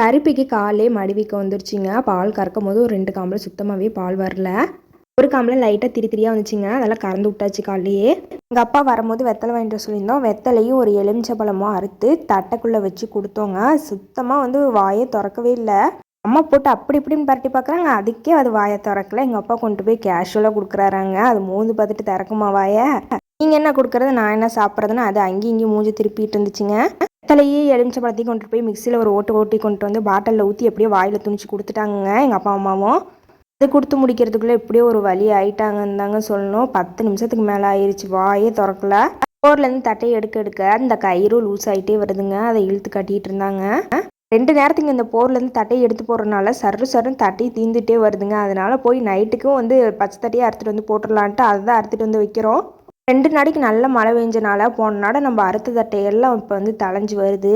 கருப்பிக்கு காலே மடிவிக்க வந்துருச்சுங்க. பால் கறக்கும் போது ஒரு ரெண்டு காம்பில் சுத்தமாகவே பால் வரல. ஒரு காம்பில் லைட்டாக திரி திரியாக வந்துச்சுங்க. அதெல்லாம் கறந்து விட்டாச்சு காலையே எங்கள் அப்பா வரும்போது வெத்தலை வாங்கிட்டு சொல்லியிருந்தோம். வெத்தலையும் ஒரு எலுமிச்சப்பழமும் அறுத்து தட்டைக்குள்ளே வச்சு கொடுத்தோங்க. சுத்தமாக வந்து வாயை திறக்கவே இல்லை. அம்மா போட்டு அப்படி இப்படின்னு பரட்டி பார்க்குறாங்க அதுக்கே அது வாயை திறக்கல. எங்கள் அப்பா கொண்டு போய் கேஷுவலாக கொடுக்குறாராங்க. அது மூந்து பார்த்துட்டு திறக்குமா வாயை? நீங்கள் என்ன கொடுக்குறது? நான் என்ன சாப்பிட்றதுன்னு அது அங்கேயும் இங்கேயும் மூஞ்சி திருப்பிட்டு இருந்துச்சுங்க. வெத்தலையே எலுமிச்சை பழத்தையும் கொண்டு போய் மிக்சியில் ஒரு ஓட்டு ஓட்டி கொண்டு வந்து பாட்டிலில் ஊற்றி எப்படியோ வாயில் துணிச்சு கொடுத்துட்டாங்க எங்கள் அப்பா அம்மாவும். அது கொடுத்து முடிக்கிறதுக்குள்ளே எப்படியோ ஒரு வழி ஆயிட்டாங்கன்னு தாங்க சொல்லணும். பத்து நிமிஷத்துக்கு மேலே ஆயிடுச்சு வாயே திறக்கல. போர்லேருந்து தட்டையை எடுக்க எடுக்க இந்த கயிறு லூஸ் ஆகிட்டே வருதுங்க. அதை இழுத்து கட்டிட்டு இருந்தாங்க. ரெண்டு நேரத்துக்கு இந்த போர்லேருந்து தட்டையை எடுத்து போடுறதுனால சரு சர்ருன்னு தட்டை தீந்துட்டே வருதுங்க. அதனால போய் நைட்டுக்கும் வந்து பச்சை தட்டையை அறுத்துட்டு வந்து போட்டுடலான்ட்டு அதை தான் அறுத்துட்டு வந்து வைக்கிறோம். ரெண்டு நாளைக்கு நல்ல மழை பெஞ்சனால போன நாட நம்ம அறுத்த தட்டையெல்லாம் இப்போ வந்து தளைஞ்சு வருது.